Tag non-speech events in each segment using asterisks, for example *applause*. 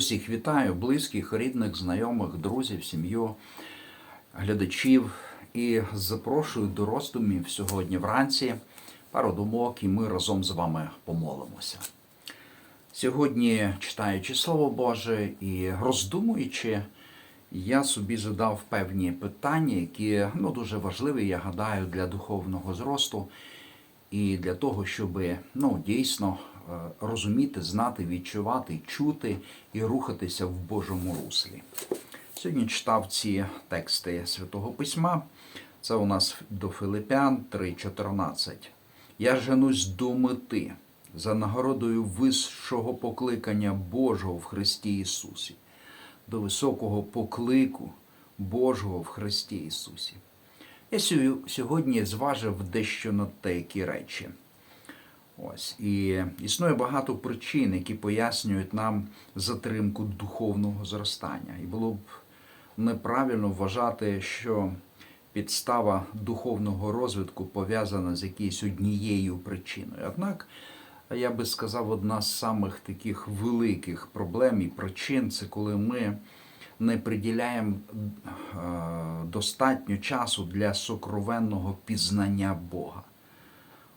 Усіх вітаю, близьких, рідних, знайомих, друзів, сім'ю, глядачів і запрошую до роздумів сьогодні вранці. Пару думок, і ми разом з вами помолимося. Сьогодні, читаючи Слово Боже і роздумуючи, я собі задав певні питання, які ну, дуже важливі, я гадаю, для духовного зросту і для того, щоб ну, дійсно розуміти, знати, відчувати, чути і рухатися в Божому руслі. Сьогодні читав ці тексти Святого Письма. Це у нас до Филипян 3.14. Я женусь до мети за нагородою вищого покликання Божого в Христі Ісусі, до високого поклику Божого в Христі Ісусі. Я сьогодні зважив дещо на деякі речі. Ось. І існує багато причин, які пояснюють нам затримку духовного зростання. І було б неправильно вважати, що підстава духовного розвитку пов'язана з якоюсь однією причиною. Однак, я би сказав, одна з самих таких великих проблем і причин це коли ми не приділяємо е, достатньо часу для сокровенного пізнання Бога.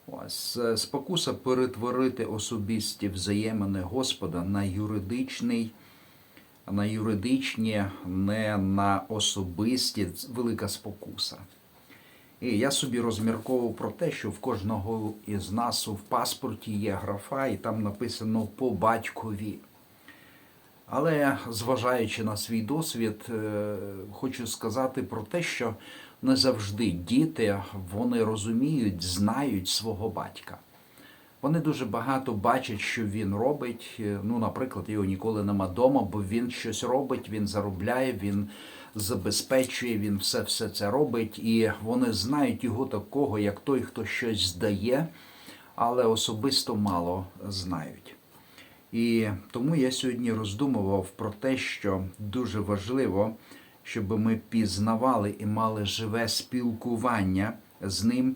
Ось е, спокуса перетворити особисті взаємини Господа на юридичний, на юридичні, не на особисті велика спокуса. І я собі розмірковував про те, що в кожного із нас в паспорті є графа, і там написано по батькові. Але зважаючи на свій досвід, е, хочу сказати про те, що не завжди діти вони розуміють, знають свого батька. Вони дуже багато бачать, що він робить. Е, Ну, наприклад, його ніколи нема вдома, бо він щось робить, він заробляє, він забезпечує, він все, все це робить, і вони знають його такого, як той, хто щось здає, але особисто мало знають. І тому я сьогодні роздумував про те, що дуже важливо, щоб ми пізнавали і мали живе спілкування з ним,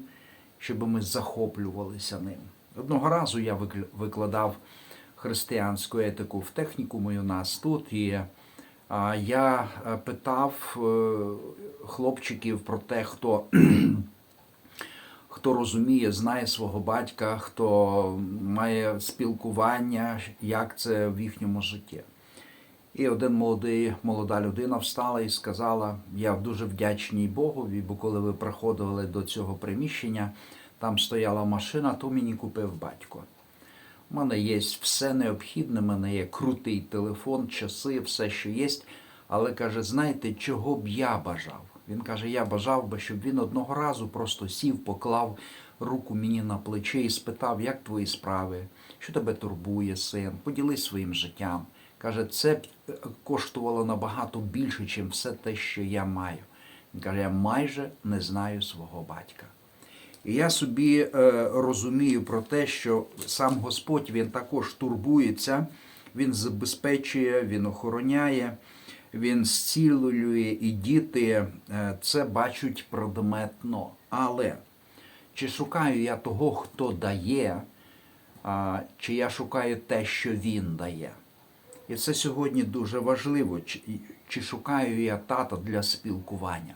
щоб ми захоплювалися ним. Одного разу я викл- викладав християнську етику в технікуму у нас тут, і я е, питав е, хлопчиків про те, хто *clears throat* хто розуміє, знає свого батька, хто має спілкування, як це в їхньому житті. І один молодий, молода людина встала і сказала: Я дуже вдячний Богові, бо коли ви приходили до цього приміщення, там стояла машина, то мені купив батько. У мене є все необхідне, у мене є крутий телефон, часи, все, що є. Але каже, знаєте, чого б я бажав? Він каже, я бажав би, щоб він одного разу просто сів, поклав руку мені на плече і спитав, як твої справи, що тебе турбує, син, поділись своїм життям. Каже, це коштувало набагато більше, ніж все те, що я маю. Він каже, я майже не знаю свого батька. І я собі е, розумію про те, що сам Господь він також турбується, він забезпечує, він охороняє, він зцілює, і діти е, це бачать предметно. Але чи шукаю я того, хто дає, а, чи я шукаю те, що він дає? І це сьогодні дуже важливо, чи, чи шукаю я тата для спілкування.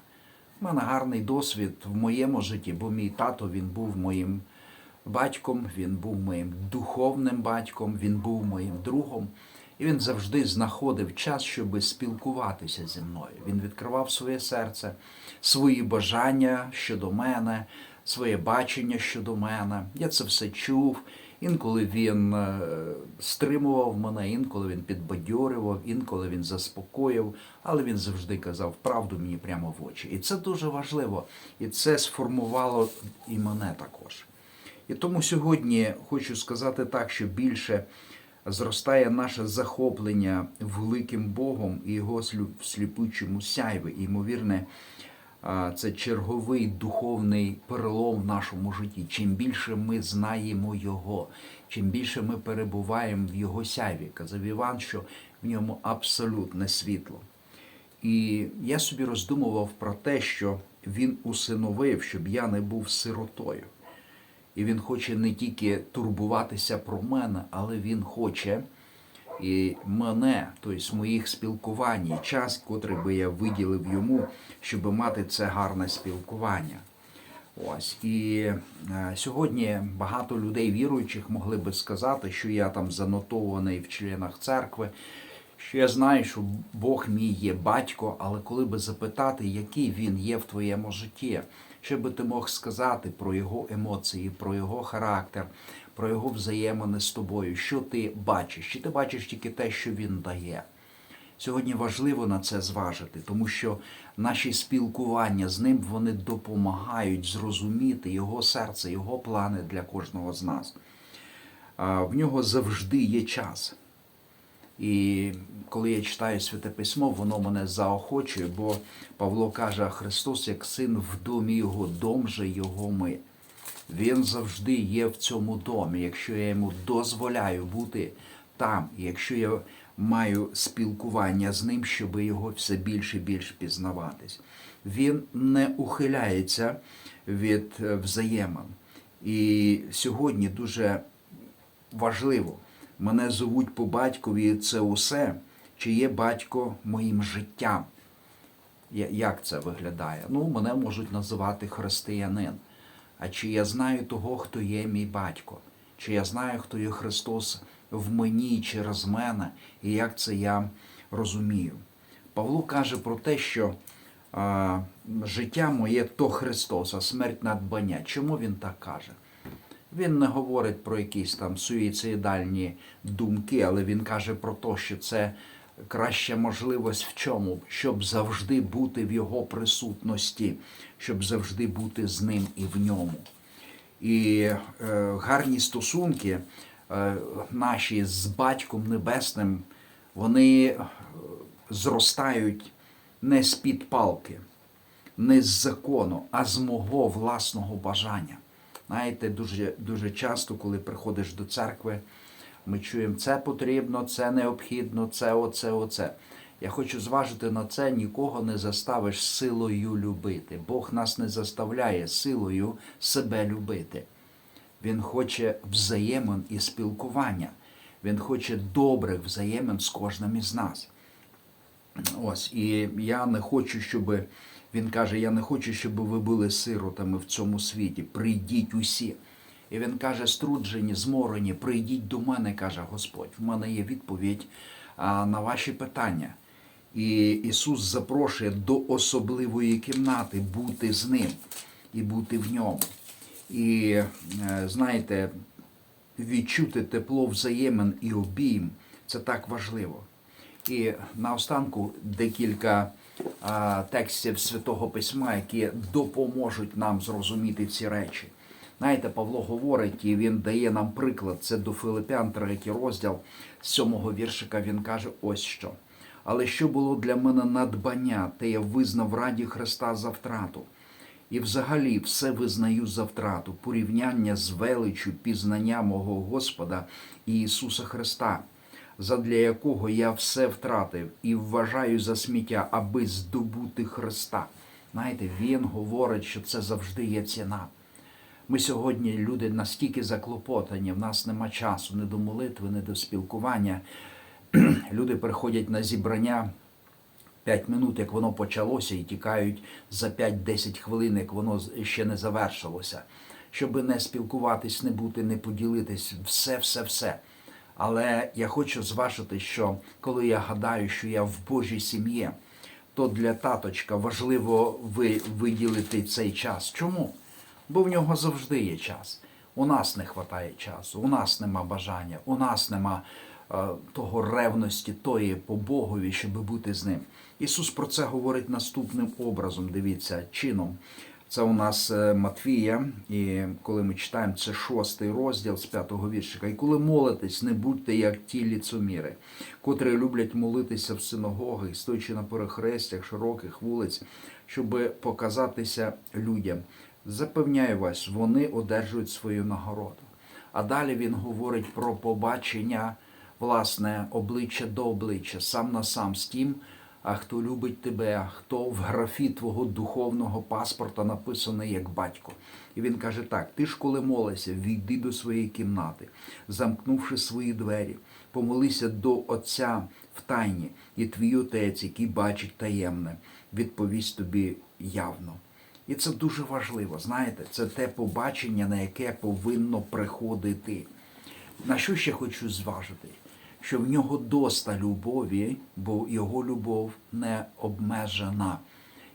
У мене гарний досвід в моєму житті, бо мій тато він був моїм батьком, він був моїм духовним батьком, він був моїм другом. І він завжди знаходив час, щоб спілкуватися зі мною. Він відкривав своє серце, свої бажання щодо мене, своє бачення щодо мене. Я це все чув. Інколи він е, стримував мене, інколи він підбадьорював, інколи він заспокоїв, але він завжди казав правду мені прямо в очі. І це дуже важливо. І це сформувало і мене також. І тому сьогодні хочу сказати так, що більше зростає наше захоплення великим Богом і його сліпучому сяйві. І, ймовірне, це черговий духовний перелом в нашому житті. Чим більше ми знаємо Його, чим більше ми перебуваємо в Його сяйві. Казав Іван, що в ньому абсолютне світло. І я собі роздумував про те, що він усиновив, щоб я не був сиротою. І він хоче не тільки турбуватися про мене, але він хоче, і мене, тобто моїх спілкувань, час, котрий би я виділив йому, щоб мати це гарне спілкування. Ось і е, сьогодні багато людей віруючих могли би сказати, що я там занотований в членах церкви, що я знаю, що Бог мій є батько, але коли би запитати, який він є в твоєму житті, що би ти мог сказати про його емоції, про його характер, про його взаємини з тобою, що ти бачиш? Чи ти бачиш тільки те, що він дає? Сьогодні важливо на це зважити, тому що наші спілкування з ним вони допомагають зрозуміти його серце, його плани для кожного з нас. В нього завжди є час. І коли я читаю Святе Письмо, воно мене заохочує, бо Павло каже, Христос як син в домі його, дом же його ми. Він завжди є в цьому домі, якщо я йому дозволяю бути там, якщо я маю спілкування з ним, щоб його все більше і більше пізнаватись. Він не ухиляється від е, взаємин. І сьогодні дуже важливо, мене зовуть по батькові це усе, чи є батько моїм життям. Як це виглядає? Ну, мене можуть називати християнин. А чи я знаю того, хто є мій батько? Чи я знаю, хто є Христос в мені через мене, і як це я розумію? Павло каже про те, що а, життя моє то Христос, а смерть надбання. Чому він так каже? Він не говорить про якісь там суїцидальні думки, але він каже про те, що це краща можливість в чому, щоб завжди бути в його присутності, щоб завжди бути з ним і в ньому. І е, гарні стосунки е, наші з Батьком Небесним, вони е, зростають не з-під палки, не з закону, а з мого власного бажання. Знаєте, дуже, дуже часто, коли приходиш до церкви, ми чуємо, це потрібно, це необхідно, це оце, оце. Я хочу зважити на це, нікого не заставиш силою любити. Бог нас не заставляє силою себе любити. Він хоче взаємин і спілкування. Він хоче добрих взаємин з кожним із нас. Ось, і я не хочу, щоб він каже: я не хочу, щоб ви були сиротами в цьому світі. Прийдіть усі. І він каже: струджені, зморені, прийдіть до мене, каже Господь. В мене є відповідь на ваші питання. І Ісус запрошує до особливої кімнати бути з ним і бути в ньому. І е, знаєте, відчути тепло взаємин і обійм це так важливо. І наостанку декілька а, текстів Святого Письма, які допоможуть нам зрозуміти ці речі. Знаєте, Павло говорить, і він дає нам приклад. Це до Филипян, третій розділ з сьомого віршика. Він каже: ось що. Але що було для мене надбання, те я визнав раді Христа за втрату. І взагалі все визнаю за втрату, порівняння з величю пізнання мого Господа і Ісуса Христа, задля якого я все втратив і вважаю за сміття, аби здобути Христа. Знаєте, Він говорить, що це завжди є ціна. Ми сьогодні люди настільки заклопотані, в нас нема часу не до молитви, не до спілкування. *clears throat* Люди приходять на зібрання 5 минут, як воно почалося, і тікають за 5-10 хвилин, як воно ще не завершилося. Щоб не спілкуватись, не бути, не поділитись, все, все, все. Але я хочу зважити, що коли я гадаю, що я в Божій сім'ї, то для таточка важливо ви виділити цей час. Чому? Бо в нього завжди є час. У нас не вистачає часу, у нас нема бажання, у нас нема того ревності, тої по Богові, щоб бути з ним. Ісус про це говорить наступним образом. Дивіться, чином. Це у нас е, Матвія, і коли ми читаємо, це шостий розділ з п'ятого віршика. І коли молитесь, не будьте як ті ліцоміри, котрі люблять молитися в синагогах, стоячи на перехрестях широких вулиць, щоб показатися людям. Запевняю вас, вони одержують свою нагороду. А далі він говорить про побачення, власне, обличчя до обличчя, сам на сам з тим, хто любить тебе, хто в графі твого духовного паспорта написаний як батько. І він каже: так: ти ж коли молишся, війди до своєї кімнати, замкнувши свої двері, помолися до Отця в тайні, і твій отець, який бачить таємне, відповість тобі явно. І це дуже важливо. Знаєте, це те побачення, на яке повинно приходити. На що ще хочу зважити? Що в нього доста любові, бо його любов не обмежена.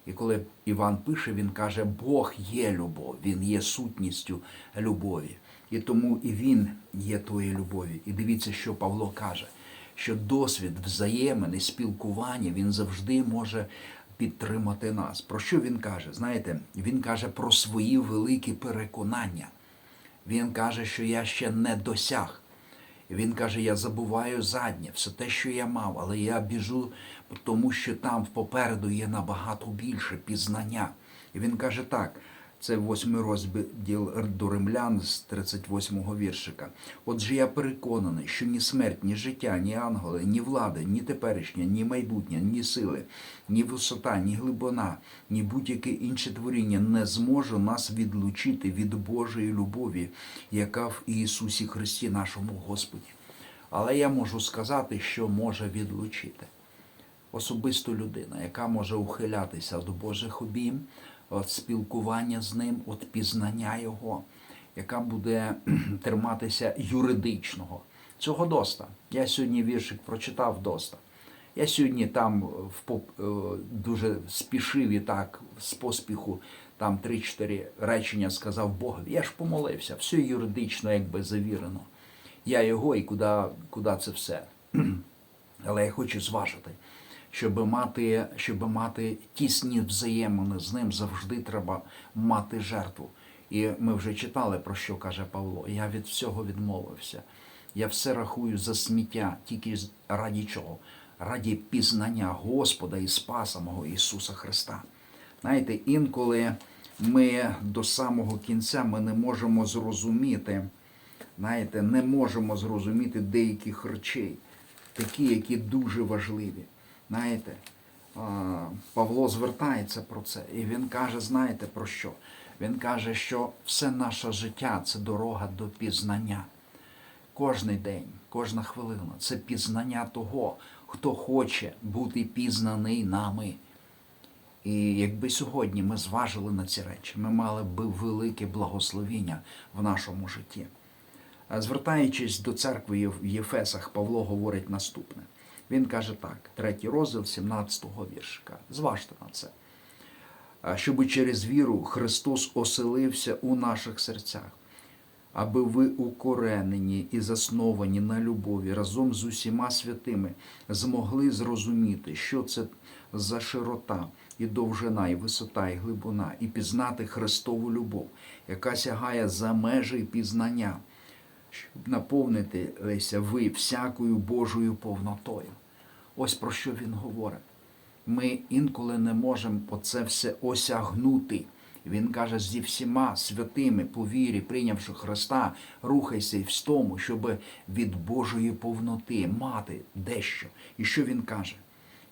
І коли Іван пише, він каже, Бог є любов, Він є сутністю любові. І тому і він є тої любові. І дивіться, що Павло каже, що досвід взаємини, спілкування він завжди може підтримати нас. Про що він каже? Знаєте, він каже про свої великі переконання. Він каже, що я ще не досяг. Він каже, я забуваю заднє, все те, що я мав, але я біжу, тому що там попереду є набагато більше пізнання. І він каже так, це восьмий розділ до римлян з 38-го віршика. Отже, я переконаний, що ні смерть, ні життя, ні ангели, ні влада, ні теперішнє, ні майбутнє, ні сили, ні висота, ні глибина, ні будь-яке інше творіння не зможе нас відлучити від Божої любові, яка в Ісусі Христі, нашому Господі. Але я можу сказати, що може відлучити особисто людина, яка може ухилятися від Божих обійм, від спілкування з ним, від пізнання Його, яка буде *clears throat* триматися юридичного. Цього доста. Я сьогодні віршик прочитав доста. Я сьогодні там в поп- е, дуже спішив і так з поспіху там 3-4 речення сказав Богові. Я ж помолився, все юридично якби завірено. Я його і куди, куди це все. *clears throat* Але я хочу зважити, щоб мати, щоб мати тісні взаємини з ним, завжди треба мати жертву. І ми вже читали, про що каже Павло. Я від всього відмовився. Я все рахую за сміття, тільки раді чого? Раді пізнання Господа і Спаса мого Ісуса Христа. Знаєте, інколи ми до самого кінця ми не можемо зрозуміти, знаєте, не можемо зрозуміти деяких речей, такі, які дуже важливі. Знаєте, Павло звертається про це, і він каже: знаєте про що? Він каже, що все наше життя це дорога до пізнання. Кожний день, кожна хвилина це пізнання того, хто хоче бути пізнаний нами. І якби сьогодні ми зважили на ці речі, ми мали би велике благословіння в нашому житті. Звертаючись до церкви в Єфесах, Павло говорить наступне. Він каже так, третій розділ 17-го віршика. Зважте на це. Щоб через віру Христос оселився у наших серцях, аби ви укоренені і засновані на любові разом з усіма святими змогли зрозуміти, що це за широта, і довжина, і висота, і глибина, і пізнати Христову любов, яка сягає за межі пізнання, щоб наповнитися ви всякою Божою повнотою. Ось про що він говорить. Ми інколи не можемо оце все осягнути. Він каже, зі всіма святими по вірі, прийнявши Христа, рухайся в тому, щоб від Божої повноти мати дещо. І що він каже?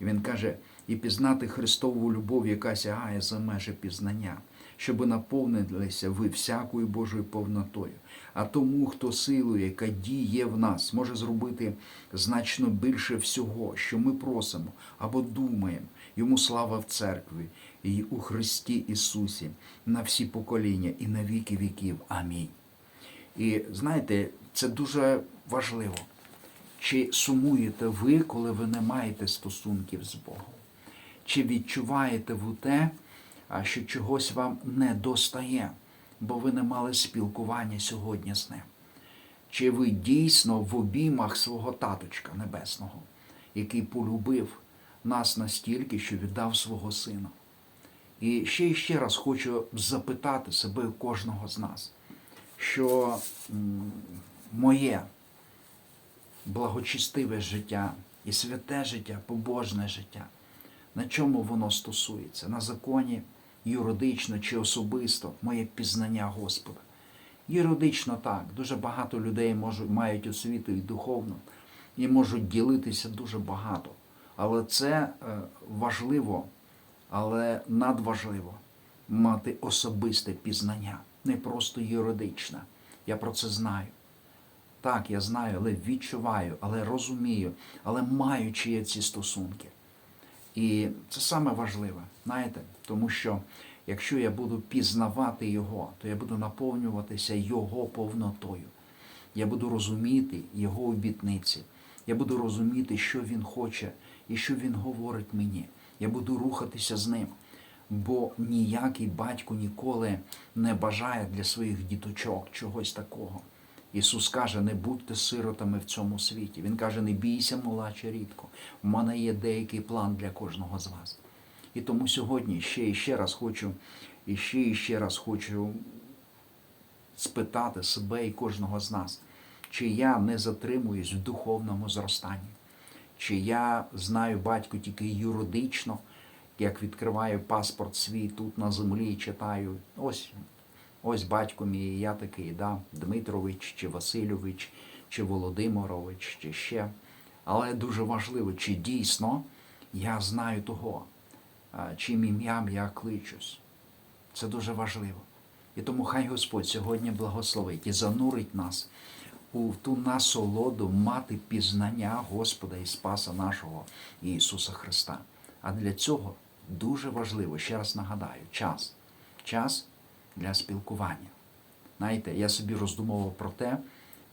Він каже, і пізнати Христову любов, яка сягає за межі пізнання, щоб наповнилися ви всякою Божою повнотою. А тому, хто силою, яка діє в нас, може зробити значно більше всього, що ми просимо або думаємо. Йому слава в церкві і у Христі Ісусі на всі покоління і на віки віків. Амінь. І знаєте, це дуже важливо. Чи сумуєте ви, коли ви не маєте стосунків з Богом? Чи відчуваєте ви те, а, що чогось вам не достає, бо ви не мали спілкування сьогодні з ним? Чи ви дійсно в обіймах свого таточка небесного, який полюбив нас настільки, що віддав свого сина? І ще і ще раз хочу запитати себе кожного з нас, що моє благочестиве життя і святе життя, побожне життя. На чому воно стосується? На законі, юридично чи особисто, моє пізнання Господа. Юридично так. Дуже багато людей можуть, мають освіту і духовну і можуть ділитися дуже багато. Але це е, важливо, але надважливо мати особисте пізнання, не просто юридичне. Я про це знаю. Так, я знаю, але відчуваю, але розумію, але маючи я ці стосунки. І це саме важливе, знаєте, тому що якщо я буду пізнавати Його, то я буду наповнюватися Його повнотою. Я буду розуміти Його обітниці. Я буду розуміти, що Він хоче і що Він говорить мені. Я буду рухатися з ним. Бо ніякий батько ніколи не бажає для своїх діточок чогось такого. Ісус каже, не будьте сиротами в цьому світі. Він каже, не бійся, молодче рідко. У мене є деякий план для кожного з вас. І тому сьогодні ще і ще раз хочу, і ще і ще раз хочу спитати себе і кожного з нас, чи я не затримуюсь в духовному зростанні, чи я знаю батько тільки юридично, як відкриваю паспорт свій тут на землі і читаю. Ось Ось батько мій, я такий, да, Дмитрович, чи Васильович, чи Володимирович, чи ще. Але дуже важливо, чи дійсно я знаю того, чим ім'ям я кличусь. Це дуже важливо. І тому хай Господь сьогодні благословить і занурить нас у ту насолоду мати пізнання Господа і Спаса нашого Ісуса Христа. А для цього дуже важливо, ще раз нагадаю, час. Час для спілкування. Знаєте, я собі роздумував про те,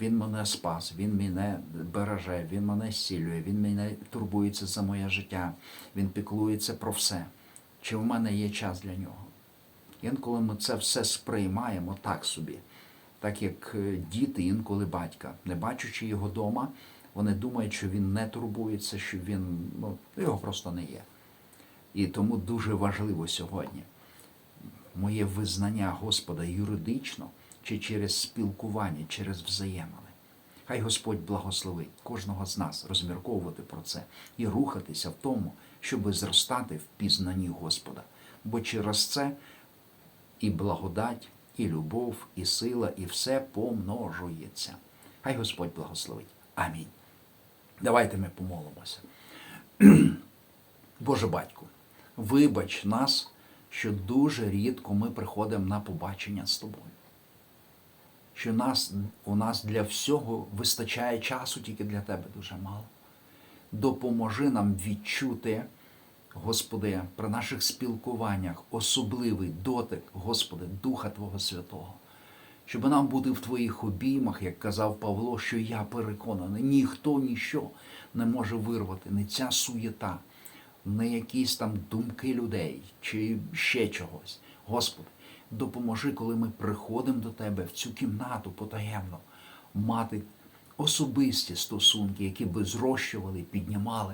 він мене спас, він мене береже, він мене зцілює, він мене турбується за моє життя, він піклується про все. Чи в мене є час для нього? Інколи ми це все сприймаємо так собі, так як е, діти інколи батька, не бачачи його дома, вони думають, що він не турбується, що він ну, його просто не є. І тому дуже важливо сьогодні моє визнання Господа юридично чи через спілкування, через взаємини. Хай Господь благословить кожного з нас розмірковувати про це і рухатися в тому, щоб зростати в пізнанні Господа. Бо через це і благодать, і любов, і сила, і все помножується. Хай Господь благословить. Амінь. Давайте ми помолимося. *clears throat* Боже батько, вибач нас що дуже рідко ми приходимо на побачення з тобою. Що нас, у нас для всього вистачає часу, тільки для тебе дуже мало. Допоможи нам відчути, Господи, при наших спілкуваннях особливий дотик, Господи, Духа Твого Святого. Щоб нам бути в Твоїх обіймах, як казав Павло, що я переконаний, ніхто ніщо не може вирвати, не ця суєта, не якісь там думки людей чи ще чогось. Господи, допоможи, коли ми приходимо до Тебе в цю кімнату потаємно, мати особисті стосунки, які би зрощували, піднімали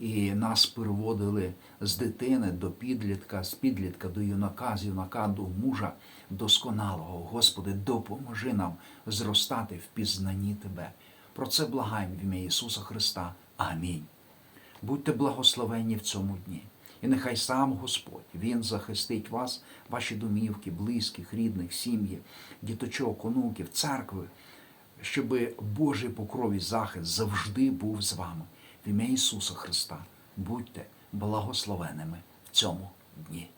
і нас переводили з дитини до підлітка, з підлітка до юнака, з юнака до мужа досконалого. Господи, допоможи нам зростати в пізнанні Тебе. Про це благаємо в ім'я Ісуса Христа. Амінь. Будьте благословенні в цьому дні. І нехай сам Господь Він захистить вас, ваші домівки, близьких, рідних, сім'ї, діточок, онуків, церкви, щоб Божий покров і захист завжди був з вами. В ім'я Ісуса Христа. Будьте благословеними в цьому дні.